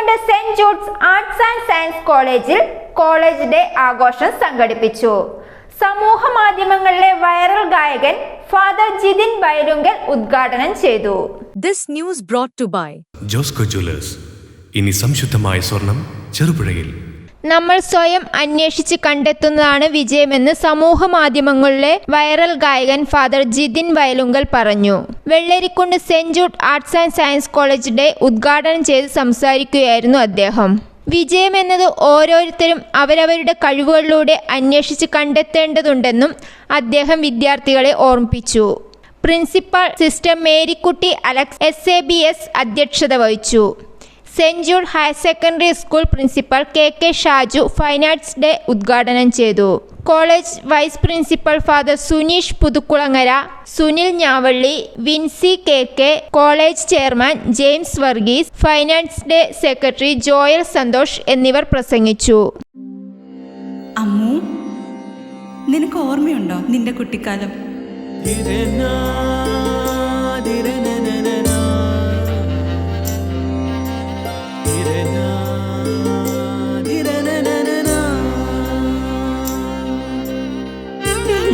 Vellarikundu saint Jude's arts and science കോളേജിൽ college day ആഘോഷം സംഘടിപ്പിച്ചു. സമൂഹ മാധ്യമങ്ങളിലെ വൈറൽ ഗായകൻ ഫാദർ ജിതിൻ ബൈരുങ്കൽ ഉദ്ഘാടനം ചെയ്തു. This news brought to by Josco jewellers ഇനി സംശുദ്ധമായ സ്വർണം ചെറുപുഴയിൽ. നമ്മൾ സ്വയം അന്വേഷിച്ച് കണ്ടെത്തുന്നതാണ് വിജയമെന്ന് സമൂഹ മാധ്യമങ്ങളിലെ വൈറൽ ഗായകൻ ഫാദർ ജിതിൻ വയലുങ്കൽ പറഞ്ഞു. Vellarikundu saint Jude arts and science college day ഉദ്ഘാടനം ചെയ്ത് സംസാരിക്കുകയായിരുന്നു അദ്ദേഹം. വിജയമെന്നത് ഓരോരുത്തരും അവരവരുടെ കഴിവുകളിലൂടെ അന്വേഷിച്ച് കണ്ടെത്തേണ്ടതുണ്ടെന്നും അദ്ദേഹം വിദ്യാർത്ഥികളെ ഓർമ്മിപ്പിച്ചു. Principal sister Marykutty Alex S അധ്യക്ഷത വഹിച്ചു. Saint June higher secondary school principal K K Shaju fine arts day ഉദ്ഘാടനം ചെയ്തു. College vice principal father Suneesh Puthukulangara Sunil Njavalli Vincy K K college chairman James Varghese fine arts day secretary Joel Santhosh എന്നിവർ പ്രസംഗിച്ചു. അമ്മു നിനക്ക് ഓർമ്മയുണ്ടോ നിന്റെ കുട്ടിക്കാലം?